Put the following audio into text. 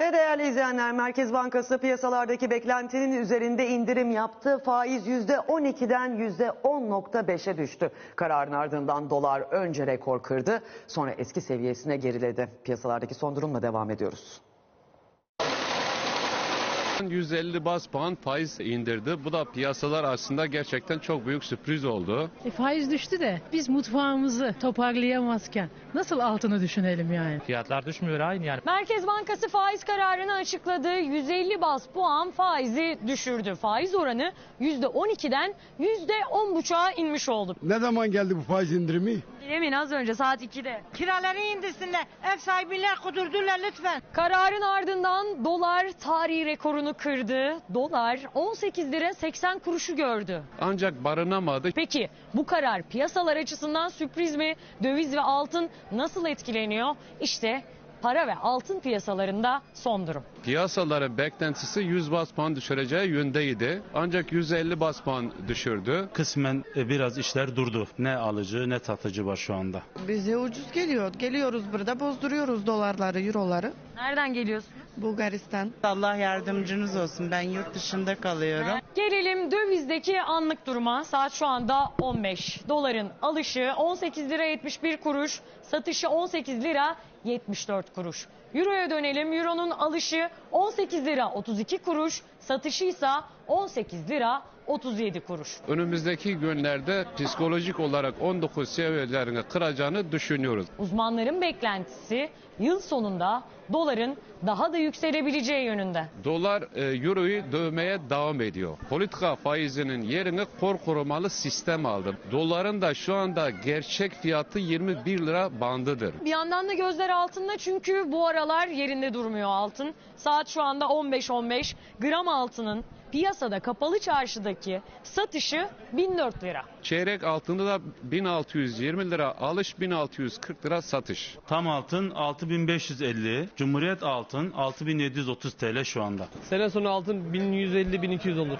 Ve değerli izleyenler Merkez Bankası piyasalardaki beklentinin üzerinde indirim yaptı. Faiz %12'den %10.5'e düştü. Kararın ardından dolar önce rekor kırdı sonra eski seviyesine geriledi. Piyasalardaki son durumla devam ediyoruz. 150 bas puan faiz indirdi. Bu da piyasalar aslında gerçekten çok büyük sürpriz oldu. E, faiz düştü de biz mutfağımızı toparlayamazken nasıl altını düşünelim yani? Fiyatlar düşmüyor aynı yani. Merkez Bankası faiz kararını açıkladı. 150 bas puan faizi düşürdü. Faiz oranı %12'den %10,5'a inmiş oldu. Ne zaman geldi bu faiz indirimi? Emin az önce saat 2'de. Kiraları indirsinler. Ev sahibiler kudurdular lütfen. Kararın ardından dolar tarihi rekorunu kırdı. Dolar 18 lira 80 kuruşu gördü. Ancak barınamadı. Peki bu karar piyasalar açısından sürpriz mi? Döviz ve altın nasıl etkileniyor? İşte para ve altın piyasalarında son durum. Piyasaların beklentisi 100 bas puan düşüreceği yöndeydi. Ancak 150 bas puan düşürdü. Kısmen e, biraz işler durdu. Ne alıcı ne satıcı var şu anda. Bize ucuz geliyor. Geliyoruz burada bozduruyoruz dolarları, euroları. Nereden geliyorsun? Bulgaristan. Allah yardımcınız olsun. Ben yurt dışında kalıyorum. Gelelim dövizdeki anlık duruma. Saat şu anda 15. Doların alışı 18 lira 71 kuruş, satışı 18 lira 74 kuruş. Euro'ya dönelim. Euro'nun alışı 18 lira 32 kuruş, satışı ise 18 lira 37 kuruş. Önümüzdeki günlerde psikolojik olarak 19 seviyelerini kıracağını düşünüyoruz. Uzmanların beklentisi yıl sonunda doların daha da yükselebileceği yönünde. Dolar e, euroyu dövmeye devam ediyor. Politika faizinin yerini kor korumalı sistem aldı. Doların da şu anda gerçek fiyatı 21 lira bandıdır. Bir yandan da gözler altında çünkü bu aralar yerinde durmuyor altın. Saat şu anda 15.15 gram altının piyasada kapalı çarşıdaki satışı 1004 lira. Çeyrek altında da 1620 lira alış 1640 lira satış. Tam altın 6550, Cumhuriyet altın 6730 TL şu anda. Sene sonu altın 1150-1200 olur.